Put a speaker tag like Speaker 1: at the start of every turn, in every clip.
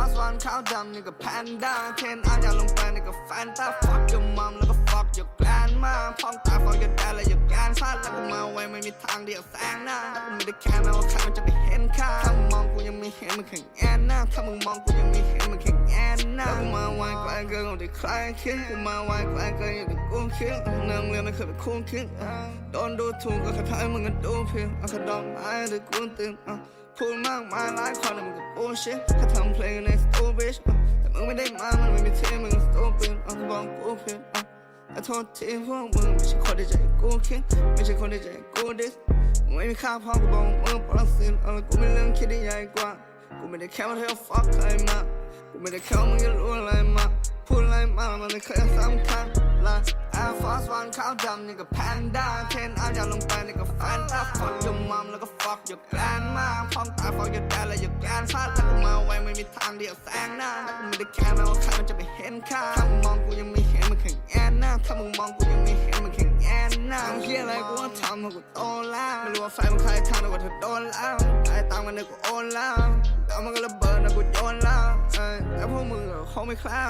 Speaker 1: Force One ขาวดำนี่ก็แพนด้าเทนอาร์อยาลงไปนี่ก็แฟนตา Fuck your mom แล้วก็ fuck your grandma พ้องตา fuck your dad และ your grandson แล้วกูมาไว้ไม่มีทางเดียวแซงหน้าแล้วกูไม่ได้แค่แม้ว่าใครมันจะไปเห็นค่าถ้ามึงมองกูยังไม่เห็นมึงแข่งแอนหน้าถ้ามึงมองกูยังไม่เห็นมึงแข่งแอนหน้าแล้วกูมาไว้ไกลเกินกว่าที่ใครคิดกูมาไว้ไกลเกินอย่างที่กูคิดเนื้อเรียนไม่เคยเป็นคู่คิดโดนดูถูกก็แค่ทายมึงก็ดูเพียงเอาแค่ดอกไม้หรือกูตื่นอะ พูดมากมายหลายคนแต่มึงก็ bullshit แค่ทำเพลงในสตูบิชแต่มึงไม่ได้มามันไม่มีที่มึงสตูปิดเอาที่บอกกูผิดแต่โทษทีพวกมึงไม่ใช่คนที่ให้กูคิดไม่ใช่คนที่ให้กูดิสมึงไม่มีค่าพอกูบอกมึงปรสิตเออกูมีเรื่องคิดที่ใหญ่กว่ากูไม่ได้แค่ว่าเธอ fuck ใครมากูไม่ได้แค่ว่ามึงจะรู้อะไรมาพูดอะไรมามันไม่เคยสำคัญ ละ Air Force One ขาวดำนี่ก็แพนด้าเทนอาร์อยากลงไปนี่ก็แฟนตา fuck your mom แล้วก็ fuck your grandma พ้องตา fuck your dad และ your grandson แล้วกูมาไว้ไม่มีทางเดียวแซงหน้าแล้วกูไม่ได้แค่แม้ว่าใครมันจะไปเห็นค่าถ้ามึงมองกูยังไม่เห็นมึงแข่งแอนหน้าถ้ามึงมองกูยังไม่เห็นมึงแข่งแอนหน้าทำเฮียอะไรกูก็ทำเพราะกูโตแล้วไม่รู้ว่าแฟนมึงใครทำแต่ว่าเธอโดนแล้วได้ตังมันเนี่ยกูโอนแล้วแต่มันก็ระเบิดนะกูโยนแล้วเอ้พวกมึงอะคงไม่คล้า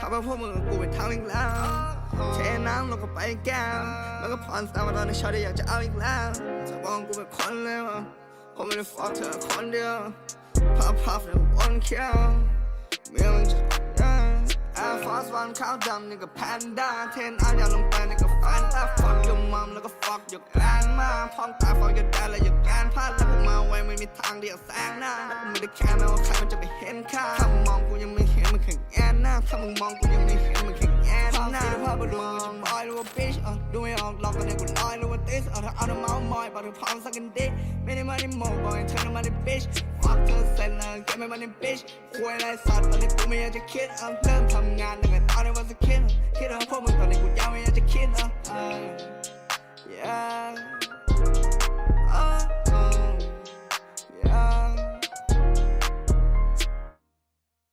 Speaker 1: ถ้าเป็นพวกมึงอกูไปทำอีกแล้ว เทน้ำลงก็ไปแก้วแล้วก็พรสตาร์มาตอนในชอตอยากจะเอาอีกแล้วจะมองกูเป็นคนเลวผมไม่ได้ฟอกเธอคนเดียวพับพับในวันเขียวเมียมันจะแอร์ฟอร์สวันขาวดำนี่ก็แพนด้าเทนอาอยากลงไปนี่ก็แฟนตา fuck your mom แล้วก็ fuck your grandma พ้องตา fuck your dad และ your grandpa แล้วกูมาไว้ไม่มีทางเดียวแซงหน้ากูไม่ได้แค่แม้ว่าใครมันจะไปเห็นค่าถ้ามองกูยังไม่เห็นมึงแข่งแอนหน้าถ้ามึงมองกูยังไม่าภาพบรูจะบอยรู้ว่า bitch อะดูไม่ออกหลอกกันเนี่ยกูลอยรู้ว่า this เอาเธอเอาน้ำเมามอยบอกเธอพร้อมสักกันดิไม่ได้มาในโมบอยเธอมาใน bitch fuck เธอเสร็จแล้วแกไม่มาใน bitch คุยอะไรสัตว์ตอนนี้กูไม่อยากจะคิดอะเริ่มทำงานตั้งแต่ตอนนี้ว่าจะคิดคิดเอาพวกมึงตอนนี้กูยังไม่อยากจะคิดอะ